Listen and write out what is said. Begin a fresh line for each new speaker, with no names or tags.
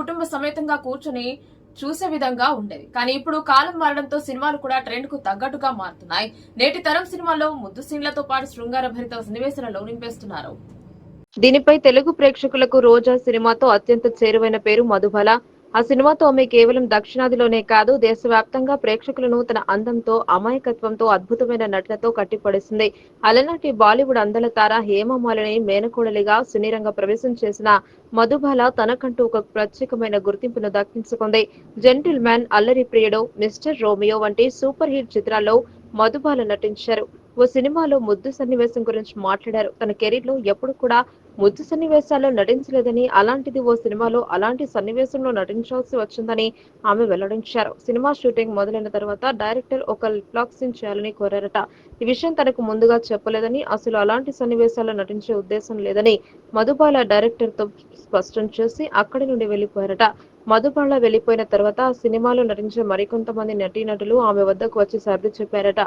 కుటుంబ సమేతంగా కూర్చొని చూసే విధంగా ఉండేది కానీ ఇప్పుడు కాలం మారడంతో సినిమాలు కూడా ట్రెండ్కు తగ్గట్టుగా మారుతున్నాయి. నేటి తరం సినిమాల్లో ముద్దు సీన్లతో పాటు శృంగార భరిత సన్నివేశాలలో నింపేస్తున్నారు.
దీనిపై తెలుగు ప్రేక్షకులకు రోజా సినిమాతో అత్యంత చేరువైన పేరు మధుబల. ఆ సినిమాతో ఆమె కేవలం దక్షిణాదిలోనే కాదు దేశవ్యాప్తంగా ప్రేక్షకులను తన అందంతో అమాయకత్వంతో అద్భుతమైన నటనతో కట్టిపడేసింది. అలనాటి బాలీవుడ్ అందల తార హేమమాలిని మేనకోడలిగా సినీరంగ ప్రవేశం చేసిన మధుబాల తనకంటూ ఒక ప్రత్యేకమైన గుర్తింపును దక్కించుకుంది. Gentleman Allari Priyudu Mister Romeo వంటి సూపర్ హిట్ చిత్రాల్లో మధుబాల నటించారు. ఓ సినిమాలో ముద్దు సన్నివేశం గురించి మాట్లాడారు. తన కెరీర్లో ఎప్పుడు కూడా ముద్దు సన్నివేశాల్లో నటించలేదని అలాంటిది ఓ సినిమాలో అలాంటి సన్నివేశంలో నటించాల్సి వచ్చిందని ఆమె వెల్లడించారు. సినిమా షూటింగ్ మొదలైన తర్వాత డైరెక్టర్ ఒక లిప్లాక్ చేయాలని కోరారట. ఈ విషయం తనకు ముందుగా చెప్పలేదని అసలు అలాంటి సన్నివేశాల్లో నటించే ఉద్దేశం లేదని మధుబాల డైరెక్టర్తో స్పష్టం చేసి అక్కడి నుండి వెళ్ళిపోయారట మధుబాల వెళ్ళిపోయిన తర్వాత ఆ సినిమాలో నటించే మరికొంతమంది నటీనటులు ఆమె వద్దకు వచ్చి సర్ది చెప్పారట.